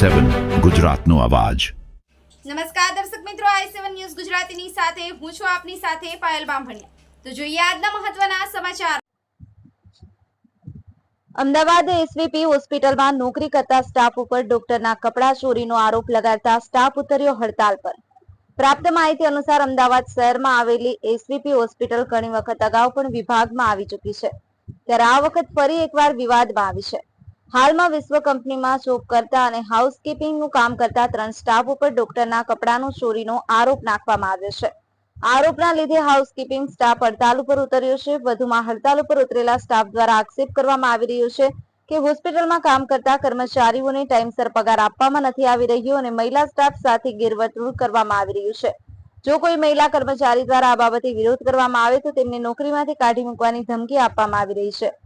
સેવન ગુજરાતનો અવાજ. નમસ્કાર દર્શક મિત્રો આઈ સેવન ન્યૂઝ ગુજરાતીની સાથે હું છું આપની સાથે પાયલ બામભણિયા. તો જોઈએ આજના મહત્વના સમાચાર. અમદાવાદ એસવીપી હોસ્પિટલમાં નોકરી કરતા સ્ટાફ ઉપર ડોક્ટરના કપડા ચોરીનો આરોપ લગાડતા સ્ટાફ ઉતર્યો હડતાલ પર. પ્રાપ્ત માહિતી અનુસાર અમદાવાદ શહેરમાં આવેલી એસવીપી હોસ્પિટલ ઘણી વખત અગાઉ પણ વિભાગમાં આવી ચૂકી છે. ત્યારે આ વખત ફરી એકવાર વિવાદમાં આવી છે. હાલમાં વિશ્વ કંપનીમાં જોબ કરતા અને હાઉસકીપિંગનું કામ કરતા ત્રણ સ્ટાફ ઉપર ડોક્ટરના કપડાનું ચોરીનો આરોપ નાખવામાં આવ્યો છે. આરોપના લીધે હાઉસકીપિંગ સ્ટાફ હડતાલ ઉપર ઉતર્યો છે. વધુમાં હડતાલ ઉપર ઉતરેલા સ્ટાફ દ્વારા આક્ષેપ કરવામાં આવી રહ્યો છે કે હોસ્પિટલમાં કામ કરતા કર્મચારીઓને ટાઈમસર પગાર આપવામાં નથી આવી રહ્યો અને મહિલા સ્ટાફ સાથે ગેરવર્તણૂક કરવામાં આવી રહ્યું છે. જો કોઈ મહિલા કર્મચારી દ્વારા આ બાબતે વિરોધ કરવામાં આવે તો તેમને નોકરીમાંથી કાઢી મૂકવાની ધમકી આપવામાં આવી રહી છે.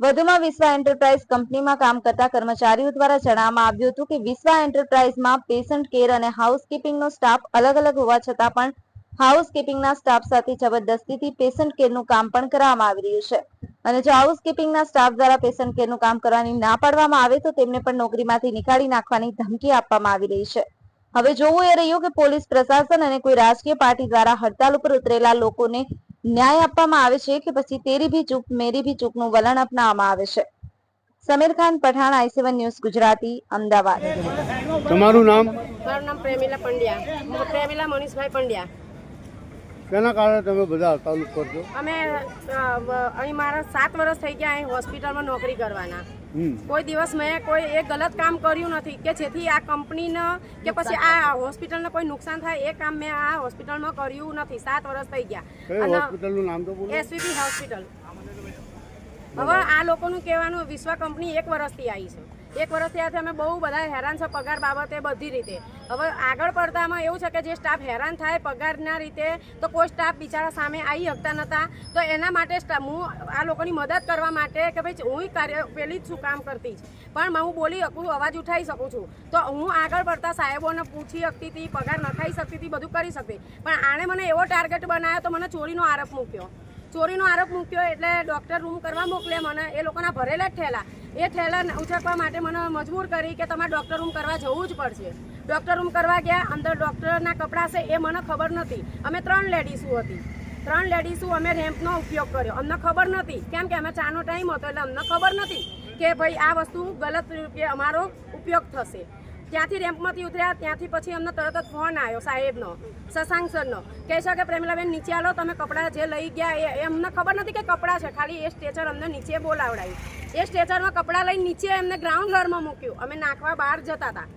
વધુમાં વિશ્વા એન્ટરપ્રાઇઝ કંપનીમાં કામ કરતા કર્મચારીઓ દ્વારા જણાવવામાં આવ્યું હતું કે વિશ્વા એન્ટરપ્રાઇઝમાં પેશન્ટ કેર અને હાઉસકીપિંગનો સ્ટાફ અલગ અલગ હોવા છતાં પણ હાઉસકીપિંગના સ્ટાફ સાથે જબરદસ્તીથી પેશન્ટ કેરનું કામ પણ કરવામાં આવી રહ્યું છે. અને જો હાઉસકીપિંગના સ્ટાફ દ્વારા પેશન્ટ કેરનું કામ કરવાની ના પાડવામાં આવે તો તેમને પણ નોકરીમાંથી નીકાળી નાખવાની ધમકી આપવામાં આવી રહી છે. હવે જોવું એ રહ્યું કે પોલીસ પ્રશાસન અને કોઈ રાજકીય પાર્ટી દ્વારા હડતાલ ઉપર ઉતરેલા લોકોને ન્યાય આપવામાં આવે છે કે પછી તેરી ભી ચૂક મેરી ભી ચૂપનું વલણ અપનાવવામાં આવે છે. Sameer Khan Pathan I seven news Gujarati Ahmedabad. તમારું નામ? મારું નામ પ્રેમિલા પંડ્યા. પ્રેમિલા મનીષભાઈ પંડ્યા. શેના કારણે તમે બધા તાલુક કરજો અમે અહીં મારા સાત વર્ષ થઈ ગયા અહીં હોસ્પિટલમાં નોકરી કરવાના. કોઈ દિવસ મેં કોઈ એક ગલત કામ કર્યું નથી કે જેથી આ કંપનીને કે પછી આ હોસ્પિટલને કોઈ નુકસાન થાય એ કામ મેં આ હોસ્પિટલમાં કર્યું નથી. સાત વર્ષ થઈ ગયા. એસવીપી હોસ્પિટલ હવે આ લોકોનું કહેવાનું વિશ્વ કંપની એક વર્ષથી આવી છે. એક વર્ષથી આથી અમે બહુ બધા હેરાન છે પગાર બાબતે બધી રીતે. હવે આગળ પડતામાં એવું છે કે જે સ્ટાફ હેરાન થાય પગારના રીતે, તો કોઈ સ્ટાફ બિચારા સામે આવી શકતા નહોતા તો એના માટે હું આ લોકોની મદદ કરવા માટે કે ભાઈ હું કાર્ય, પેલી જ છું કામ કરતી જ. પણ હું બોલી શકું, અવાજ ઉઠાવી શકું છું. તો હું આગળ પડતા સાહેબોને પૂછી શકતી હતી પગાર નખાઈ શકતી હતી બધું કરી શકતી. પણ આણે મને એવો ટાર્ગેટ બનાવ્યો તો મને ચોરીનો આરોપ મૂક્યો. ચોરીનો આરોપ મૂક્યો એટલે ડૉક્ટર રૂમ કરવા મોકલે મને. એ લોકોના ભરેલા જ ઠેલા. એ ઠેલા ઉછકવા માટે મને મજબૂર કરી કે તમારે ડૉક્ટર રૂમ કરવા જવું જ પડશે. ડૉક્ટર રૂમ કરવા ગયા, અંદર ડૉક્ટરના કપડાં છે એ મને ખબર નથી અમે ત્રણ લેડીસો હતી. ત્રણ લેડીસો અમે રેમ્પનો ઉપયોગ કર્યો. અમને ખબર નથી કેમ કે અમે ચાનો ટાઈમ હતો એટલે અમને ખબર નથી કે ભાઈ આ વસ્તુ ગલત રૂપે અમારો ઉપયોગ થશે. ત્યાંથી રેમ્પમાંથી ઉતર્યા ત્યાંથી પછી અમને તરત જ ફોન આવ્યો સાહેબનો શશાંક સરનો કહે છે કે પ્રેમિલાબેન નીચે આલો તમે કપડાં જે લઈ ગયા એ અમને ખબર નથી કે કપડાં છે ખાલી એ સ્ટેચર અમને નીચે બોલાવડાવ્યું એ સ્ટેચરમાં કપડાં લઈને નીચે એમને ગ્રાઉન્ડ ફ્લોરમાં મૂક્યું. અમે નાખવા બહાર જતા હતા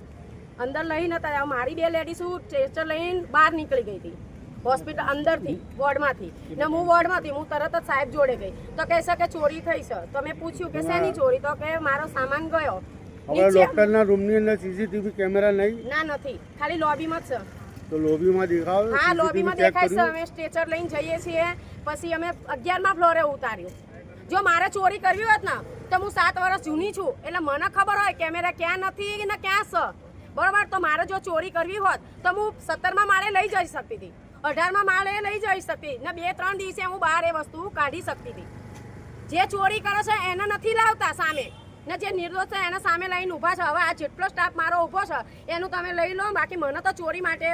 અંદર લઈને હતા મારી બે લેડીઝ સ્ટેચર લઈને બહાર નીકળી ગઈ હતી. હોસ્પિટલ અંદરથી વોર્ડમાંથી. ને હું વોર્ડમાંથી હું તરત જ સાહેબ જોડે ગઈ. તો કહે છે કે ચોરી થઈ છે તો મેં પૂછ્યું કે શેની ચોરી? તો કે મારો સામાન ગયો. હવે ડોક્ટરના રૂમની અંદર સીસીટીવી કેમેરા નહીં? ના નથી. ખાલી લોબીમાં જ છે. તો લોબીમાં દેખાવ હા લોબીમાં દેખાય છે. અમે સ્ટ્રેચર લઈને જઈએ છીએ. પછી અમે અગિયારમાં ફ્લોરે ઉતાર્યું. જો મારે ચોરી કરવી હોત ને તો હું સાત વર્ષ જૂની છું. એટલે મને ખબર હોય કેમેરા ક્યાં નથી ને ક્યાં છે. બરોબર? તો મારે જો ચોરી કરવી હોત તો હું સત્તરમાં માળે લઈ જઈ શકતી હતી. અઢારમાં માળે લઈ જઈ શકતી. ને બે ત્રણ દિવસે હું બહાર એ વસ્તુ કાઢી શકતી હતી. જે ચોરી કરે છે એને નથી લાવતા સામે. ને જે નિર્દોષ છે એના સામે લઈને ઊભા છે. હવે આ જેટલો સ્ટાફ મારો ઊભો છે એનું તમે લઈ લો. બાકી મને તો ચોરી માટે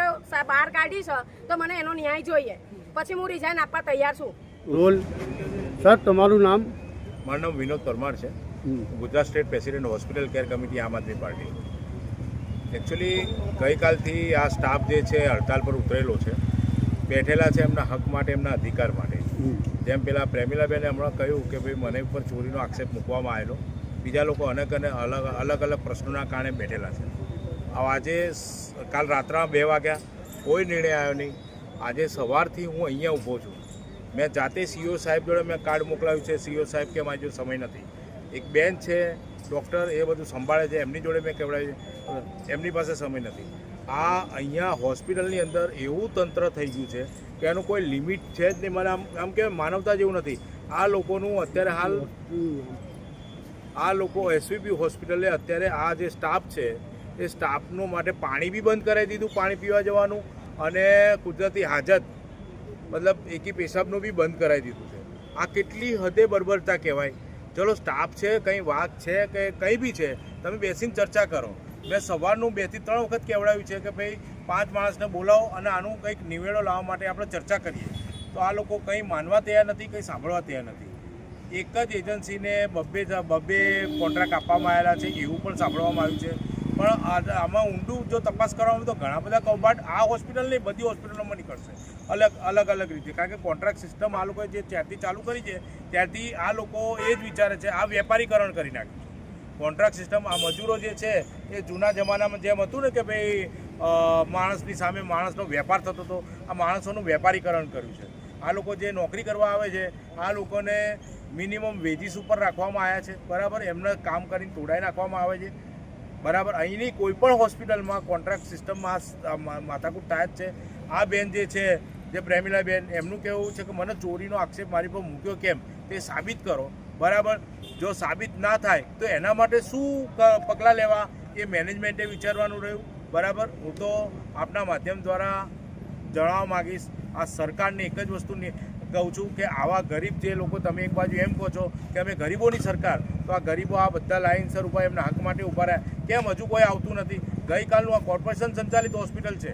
બહાર કાઢી છે તો મને એનો ન્યાય જોઈએ. પછી હું રિઝાઇન આપવા તૈયાર છું. રોલ. સર તમારું નામ? મારું નામ વિનોદ પરમાર છે. Gujarat state president hospital care committee Aam Aadmi Party. Actually ગઈકાલથી આ સ્ટાફ જે છે હડતાલ પર ઉતરેલો છે. બેઠેલા છે એમના હક માટે એમના અધિકાર માટે. જેમ પેલા પ્રેમિલાબેને હમણાં કહ્યું કે ભાઈ મને ઉપર ચોરીનો આક્ષેપ મૂકવામાં આવેલો. બીજા લોકો અનેક અને અલગ અલગ અલગ પ્રશ્નોના કારણે બેઠેલા છે. આજે કાલ રાત્રા બે વાગ્યા, કોઈ નિર્ણય આવ્યો નહીં. આજે સવારથી હું અહીંયા ઊભો છું. મેં જાતે સીઓ સાહેબ જોડે મેં કાર્ડ મોકલાવ્યું છે. સીઓ સાહેબ કે મારી જો સમય નથી. એક બેન છે, ડૉક્ટર, એ બધું સંભાળે છે. એમની જોડે મેં કહેવડાવ્યું એમની પાસે સમય નથી. આ અહીંયા હોસ્પિટલની અંદર એવું તંત્ર થઈ ગયું છે કે એનું કોઈ લિમિટ છે જ નહીં. મને આમ આમ કે માનવતા જેવું નથી. આ લોકોનું અત્યારે હાલ આ લોકો એસવીપી હોસ્પિટલે અત્યારે આ જે સ્ટાફ છે, એ સ્ટાફનું માટે પાણી બી બંધ કરાવી દીધું પાણી પીવા જવાનું અને કુદરતી હાજત, મતલબ એકી પેશાબનું બી બંધ કરાવી દીધું છે. આ કેટલી હદે બર્બરતા કહેવાય. ચલો સ્ટાફ છે, કંઈ વાત છે કે કંઈ બી છે, તમે બેસીને ચર્ચા કરો. મેં સવારનું બેથી ત્રણ વખત કહેવડાવ્યું છે કે ભાઈ, પાંચ માણસને બોલાવો અને આનું કંઈક નિવેડો લાવવા માટે આપણે ચર્ચા કરીએ. તો આ લોકો કંઈ માનવા તૈયાર નથી, કંઈ સાંભળવા તૈયાર નથી. એક જ એજન્સીને બબ્બે બબ્બે કોન્ટ્રાક્ટ આપવામાં આવેલા છે, એવું પણ સાંભળવામાં આવ્યું છે. પણ આમાં ઊંડું જો તપાસ કરવામાં આવે તો ઘણા બધા કૌભાંડ આ હોસ્પિટલ નહીં, બધી હોસ્પિટલોમાં નીકળશે. અલગ અલગ અલગ રીતે. કારણ કે કોન્ટ્રાક્ટ સિસ્ટમ આ લોકોએ જે ત્યારથી ચાલુ કરી છે, ત્યારથી આ લોકો એ જ વિચારે છે, આ વેપારીકરણ કરી નાખ્યું છે. કોન્ટ્રાક્ટ સિસ્ટમ આ મજૂરો જે છે, એ જૂના જમાનામાં જેમ હતું ને કે ભાઈ માણસની સામે માણસનો વેપાર થતો હતો, આ માણસોનું વેપારીકરણ કર્યું છે. આ લોકો જે નોકરી કરવા આવે છે, આ લોકોને મિનિમમ વેજીસ ઉપર રાખવામાં આવ્યા છે. બરાબર? એમને કામ કરીને તોડાઈ નાખવામાં આવે છે. બરાબર? અહીંની કોઈ પણ હોસ્પિટલમાં કોન્ટ્રાક્ટ સિસ્ટમમાં માથાકૂટ થાય જ છે. આ બેન જે છે, જે પ્રેમિલા બેન, એમનું કહેવું છે કે મને ચોરીનો આક્ષેપ મારી પર મૂક્યો કેમ? તે સાબિત કરો. બરાબર? જો સાબિત ના થાય, તો એના માટે શું પગલાં લેવા? એ મેનેજમેન્ટે વિચારવાનું રહ્યું. બરાબર? હું તો આપના માધ્યમ દ્વારા જણાવવા માગીશ. આ સરકારને એક જ વસ્તુની કહું છું કે આવા ગરીબ જે લોકો તમે એક બાજુ એમ કહો છો કે અમે ગરીબોની સરકાર, તો આ ગરીબો આ બધા લાઇનસર ઉપર એમના હક માટે ઊભા રહ્યા. કેમ હજુ કોઈ આવતું નથી? ગઈકાલનું આ કોર્પોરેશન સંચાલિત હોસ્પિટલ છે.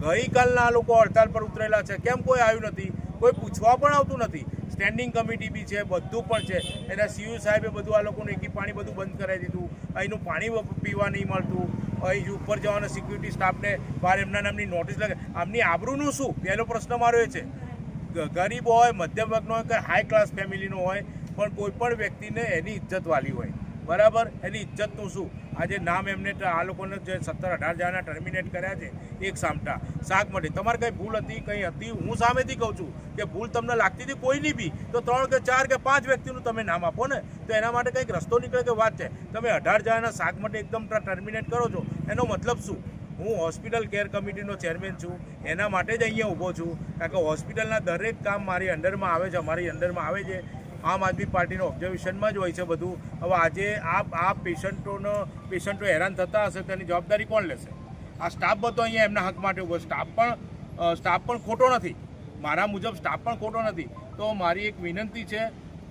ગઈકાલના આ લોકો હડતાલ પર ઉતરેલા છે. કેમ કોઈ આવ્યું નથી? કોઈ પૂછવા પણ આવતું નથી. સ્ટેન્ડિંગ કમિટી બી છે, બધું પણ છે. એના સીયુ સાહેબે બધું આ લોકોનું એકી પાણી બધું બંધ કરાવી દીધું. અહીંનું પાણી પીવા નહીં મળતું. અહીં ઉપર જવાના સિક્યુરિટી સ્ટાફને બહાર એમના નામની નોટિસ લગે આમની આબરૂનું શું? પહેલો પ્રશ્ન મારો એ છે. ગરીબ હોય, મધ્યમ વર્ગનો હોય કે હાઈ ક્લાસ ફેમિલીનો હોય, પણ કોઈ પણ વ્યક્તિને એની ઇજ્જત વાલી હોય. બરાબર? એની ઇજ્જતનું શું? આજે નામ એમને આ લોકોને જે સત્તર અઢાર જણાના ટર્મિનેટ કર્યા છે, એક સામટા. શાક માટે. તમારે કંઈ ભૂલ હતી, કંઈ હતી? હું સામેથી કહું છું કે ભૂલ તમને લાગતી હતી, કોઈની બી, તો ત્રણ કે ચાર કે પાંચ વ્યક્તિનું તમે નામ આપો ને, તો એના માટે કંઈક રસ્તો નીકળે કે વાત છે. તમે અઢાર જણાના શાક માટે એકદમ ટર્મિનેટ કરો છો. એનો મતલબ શું? હું હોસ્પિટલ કેર કમિટીનો ચેરમેન છું, એના માટે જ અહીંયા ઊભો છું, કારણ કે હોસ્પિટલના દરેક કામ મારી અંડરમાં આવે છે, અમારી અંડરમાં આવે છે. આમ આદમી પાર્ટીનો ઓબ્ઝર્વેશનમાં જ હોય છે બધું. હવે આજે આ આ પેશન્ટોનો, પેશન્ટો હેરાન થતા હશે, તેની જવાબદારી કોણ લેશે? આ સ્ટાફ બધો અહીંયા એમના હક માટે ઊભો સ્ટાફ પણ સ્ટાફ પણ ખોટો નથી. મારા મુજબ સ્ટાફ પણ ખોટો નથી. તો મારી એક વિનંતી છે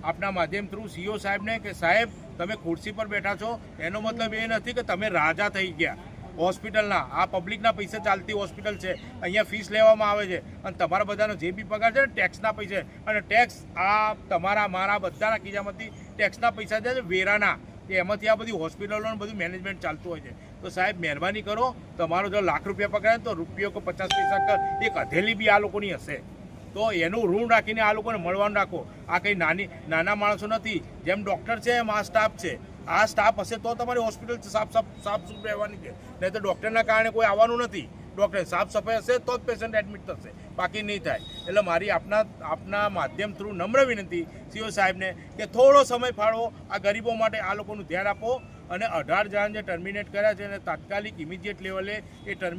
આપના માધ્યમ થ્રુ સીઓ સાહેબને કે સાહેબ, તમે ખુરશી પર બેઠા છો. એનો મતલબ એ નથી કે તમે રાજા થઈ ગયા. હોસ્પિટલના, આ પબ્લિકના પૈસા ચાલતી હોસ્પિટલ છે. અહીંયા ફીસ લેવામાં આવે છે. અને તમારા બધાનો જે બી પગાર છે ને, ટેક્સના પૈસે. અને ટેક્સ આ તમારા, મારા બધાના ખીજામાંથી ટેક્સના પૈસા છે વેરાના. એમાંથી આ બધી હોસ્પિટલોનું બધું મેનેજમેન્ટ ચાલતું હોય છે. તો સાહેબ, મહેરબાની કરો. તમારો જો લાખ રૂપિયા પકડાય તો રૂપિયો કે પચાસ પૈસા એક હથેલી બી આ લોકોની હશે. તો એનું ઋણ રાખીને આ લોકોને મળવાનું રાખો. આ કંઈ નાની, નાના માણસો નથી. જેમ ડૉક્ટર છે, એમ આ સ્ટાફ છે. આ સ્ટાફ હશે તો તમારી હોસ્પિટલ સાફ સાફ સાફ સુફ રહેવાની છે. નહીં તો ડૉક્ટરના કારણે કોઈ આવવાનું નથી. ડૉક્ટર સાફ સફાઈ હશે તો જ પેશન્ટ એડમિટ થશે. બાકી નહીં થાય. એટલે મારી આપના આપના માધ્યમ થ્રુ નમ્ર વિનંતી સીઓ સાહેબને કે થોડો સમય ફાળવો, આ ગરીબો માટે આ લોકોનું ધ્યાન આપો અને અઢાર જણ જે ટર્મિનેટ કર્યા છે એને તાત્કાલિક ઇમિડિયેટ લેવલે એ ટર્મિ